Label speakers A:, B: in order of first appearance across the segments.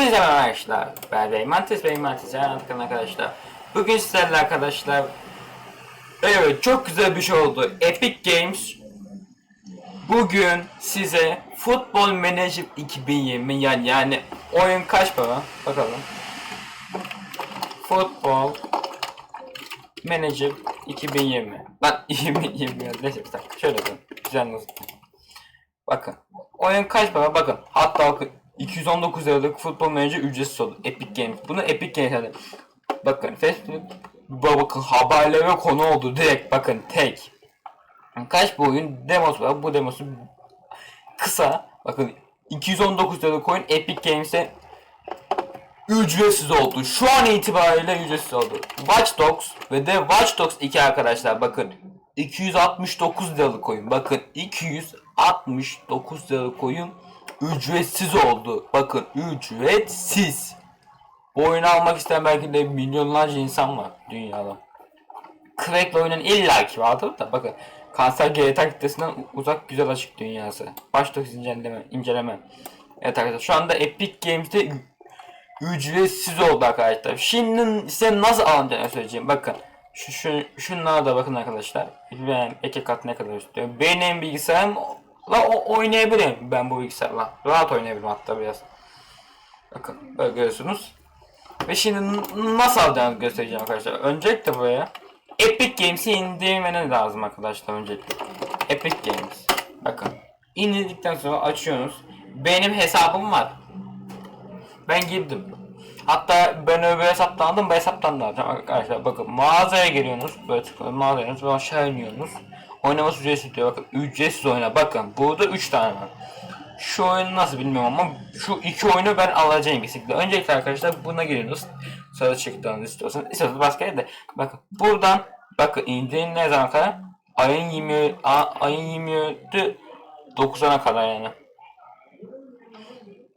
A: Hepinize merhaba arkadaşlar. Ben Beymantis, Beymantis anlatkan arkadaşlar. Bugün sizlerle arkadaşlar Evet çok güzel bir şey oldu. Epic Games Bugün size Football Manager 2020 yani yani oyun kaç para? Bakalım. Football Manager 2020. Lan 2020 ya neyse bir dakika şöyle bakın. Güzel nasıl? Bakın. Oyun kaç para? Bakın. Hatta bakın 219 liralık futbol manager ücretsiz oldu. Epic Games. Bunu Epic Games yani. Bakın Facebook bakın haberlere konu oldu direkt bakın tek. Kaç bu oyun demos var. Bu demosu kısa. Bakın 219 liralık oyun Epic Games'e ücretsiz oldu. Şu an itibariyle ücretsiz oldu. Watch Dogs ve de Watch Dogs 2 arkadaşlar bakın 269 liralık oyun. Bakın 269 liralık oyun ücretsiz oldu. Bakın ücretsiz. Bu oyunu almak isteyen belki de milyonlarca insan var dünyada. Crack'le oynayan illaki vardır da bakın kanser GTA kitlesinden uzak güzel açık dünyası. Dogs inceleme, inceleme. Evet arkadaşlar şu anda Epic Games'te ücretsiz oldu arkadaşlar. Şimdi size nasıl alınacağını söyleyeceğim. Bakın şu, şu şunlara da bakın arkadaşlar. Ben iki kat ne kadar istiyor. Benim bilgisayarımla o oynayabilirim ben bu bilgisayarla. Rahat oynayabilirim hatta biraz. Bakın böyle görüyorsunuz. Ve şimdi nasıl alacağını göstereceğim arkadaşlar. Öncelikle buraya Epic Games'i indirmeniz lazım arkadaşlar öncelikle. Epic Games. Bakın. indirdikten sonra açıyorsunuz. Benim hesabım var. Ben girdim. Hatta ben öbür hesaptan aldım, bu hesaptan da alacağım arkadaşlar. Bakın mağazaya geliyorsunuz, böyle tıklayın mağazaya ve aşağı iniyorsunuz. Oynaması ücretsiz diyor. Bakın ücretsiz oyna. Bakın burada 3 tane var. Şu oyunu nasıl bilmiyorum ama şu iki oyunu ben alacağım kesinlikle. Öncelikle arkadaşlar buna giriyorsunuz. Sonra çıktığınızı istiyorsanız. İstiyorsanız başka yerde. Bakın buradan bakın indirin ne zaman kadar? Ayın 20 a- ayın 24 9'ana kadar yani.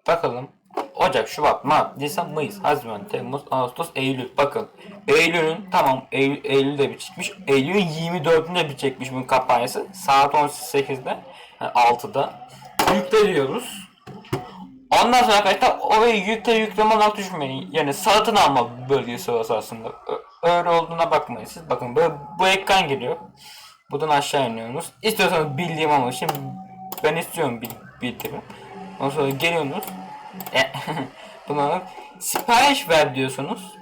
A: Bakalım. Ocak, Şubat, Mart, Nisan, Mayıs, Haziran, Temmuz, Ağustos, Eylül. Bakın. Eylül'ün tamam Eylül, Eylül'de bitecekmiş. Eylül'ün 24'ünde bitecekmiş bunun kampanyası. Saat 18'de. Yani 6'da. Yükleniyoruz. Ondan sonra arkadaşlar orayı yükle yükleme olarak düşmeyin. Yani satın alma bölgesi orası aslında. Öyle olduğuna bakmayın siz. Bakın böyle bu ekran geliyor. Buradan aşağı iniyorsunuz. İstiyorsanız bildiğim ama şimdi ben istiyorum bil bildiğimi. Ondan sonra geliyorsunuz. E, Buna sipariş ver diyorsunuz.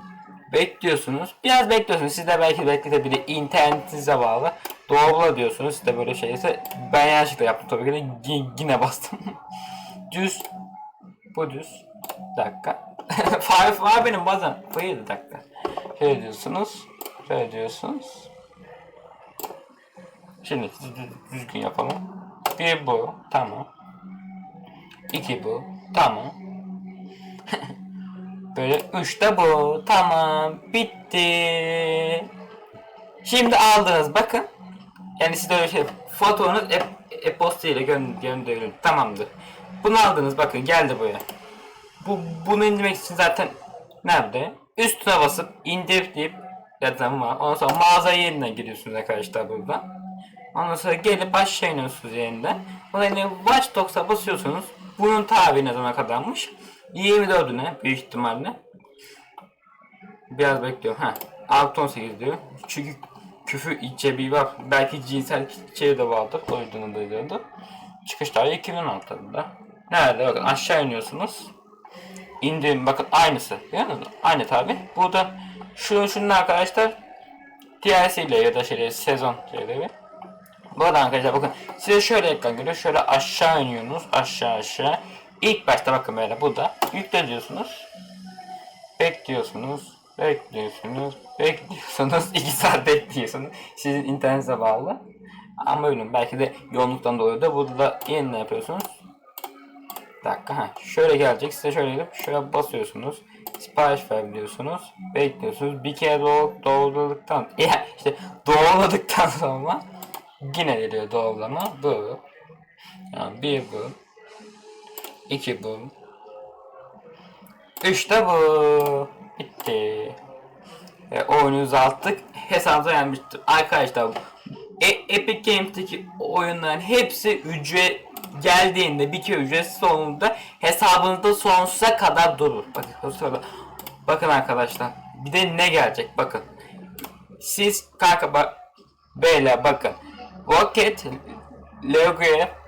A: Bekliyorsunuz. Biraz bekliyorsunuz. Siz de belki bekletebilir. İnternetinize bağlı. Doğrula diyorsunuz. Siz de böyle şeyse ben yanlışlıkla yaptım tabii ki de yine bastım. düz. Bu düz. Dakika. Fare var benim bazen. Hayır bir dakika. Şöyle diyorsunuz. Şöyle diyorsunuz. Şimdi düz- düz- düzgün yapalım. Bir bu. Tamam. İki bu. Tamam. Böyle üç de bu. Tamam. Bitti. Şimdi aldınız bakın. Yani siz öyle şey fotonuz e, e-posta ile gö gönderin. Tamamdır. Bunu aldınız bakın geldi buraya. Bu bunu indirmek için zaten nerede? Üstüne basıp indir deyip yazan var. Ondan sonra mağaza yerine giriyorsunuz arkadaşlar buradan. Ondan sonra gelip aşağı iniyorsunuz yeniden. Ondan sonra Watch Dogs'a basıyorsunuz. Bunun tarihi ne zaman kadarmış? 24'üne büyük ihtimalle. Biraz bekliyorum. Ha. Artı 18 diyor. Çünkü küfür içeriği var. Belki cinsel içeriği de vardır. O yüzden de diyordu. Çıkış tarihi 2016'da. Nerede? Bakın aşağı iniyorsunuz. İndirim bakın aynısı. Yani aynı tabi. Burada şu şunun arkadaşlar DLC ile ya da şeyleri sezon şeyleri. Burada arkadaşlar bakın size şöyle ekran geliyor. Şöyle aşağı iniyorsunuz. Aşağı aşağı. İlk başta bakın böyle burada yükle diyorsunuz. Bekliyorsunuz. Bekliyorsunuz. Bekliyorsunuz. 2 saat bekliyorsunuz. Sizin internete bağlı. Ama öyle belki de yoğunluktan dolayı da burada da yeniden yapıyorsunuz. Bir dakika ha. Şöyle gelecek. Size şöyle gelip şöyle basıyorsunuz. Sipariş ver diyorsunuz. Bekliyorsunuz. Bir kere doğ doğruladıktan ya işte doğruladıktan sonra yine geliyor doğrulama. Bu. Yani bir bu. İki bu. İşte bu. Bitti. E, oyunu uzattık. Hesabımıza gelmiştir. Arkadaşlar e, Epic Games'teki oyunların hepsi ücret geldiğinde bir kere ücretsiz olduğunda hesabınızda sonsuza kadar durur. Bakın bakın arkadaşlar. Bir de ne gelecek bakın. Siz kanka bak beyler bakın. Rocket Lego'ya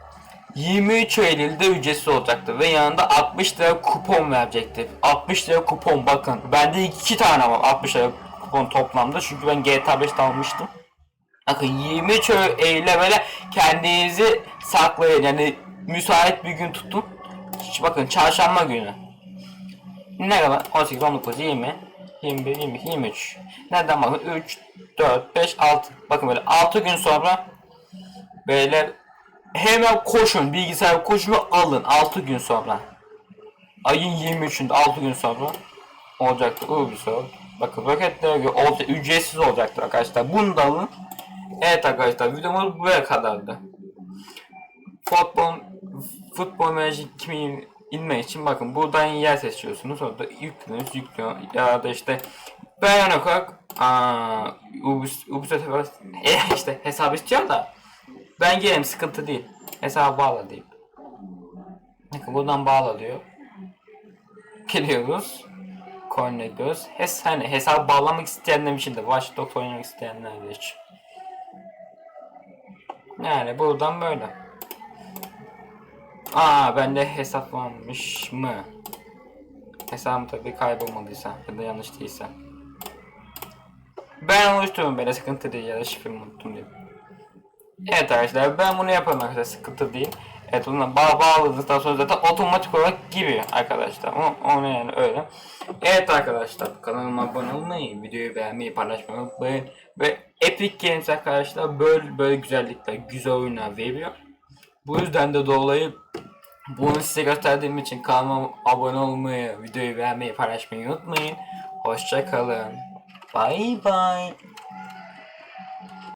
A: 23 Eylül'de ücretsiz olacaktı ve yanında 60 lira kupon verecekti. 60 lira kupon bakın. Bende iki tane var 60 lira kupon toplamda çünkü ben GTA 5'te almıştım. Bakın 23 Eylül'e böyle kendinizi saklayın yani müsait bir gün tutun. Hiç bakın çarşamba günü. Ne kadar? 18, 19, 20, 21, 22, 23. Nereden bakın? 3, 4, 5, 6. Bakın böyle 6 gün sonra beyler hemen koşun bilgisayar koşun ve alın 6 gün sonra. Ayın 23'ünde 6 gün sonra olacaktır Ubisoft. Bakın roketlere göre olacak, ücretsiz olacaktır arkadaşlar. Bunu da alın. Evet arkadaşlar videomuz buraya kadardı. Futbol Futbol Manager 2000 inmek için bakın buradan yer seçiyorsunuz. Orada yüklüyorsunuz, yüklüyor. Ya da işte ben olarak Ubisoft e, işte hesap istiyor da ben gelirim sıkıntı değil. Hesabı bağla deyip. Buradan bağla diyor. Geliyoruz. Connectors. Hes hani hesap bağlamak isteyenler için de Watch Dogs oynamak isteyenler için. Yani buradan böyle. Aa bende hesap varmış mı? Hesabım tabii kaybolmadıysa ya da yanlış değilse. Ben oluşturdum böyle sıkıntı değil ya da şifremi unuttum diye. Evet arkadaşlar ben bunu yaparım arkadaşlar sıkıntı değil. Evet bununla bağ bağladıktan sonra zaten otomatik olarak giriyor arkadaşlar. O, onu yani öyle. Evet arkadaşlar kanalıma abone olmayı, videoyu beğenmeyi, paylaşmayı unutmayın. Ve Epic Games arkadaşlar böyle böyle güzellikler, güzel oyunlar veriyor. Bu yüzden de dolayı bunu size gösterdiğim için kanalıma abone olmayı, videoyu beğenmeyi, paylaşmayı unutmayın. Hoşça kalın. Bye bye.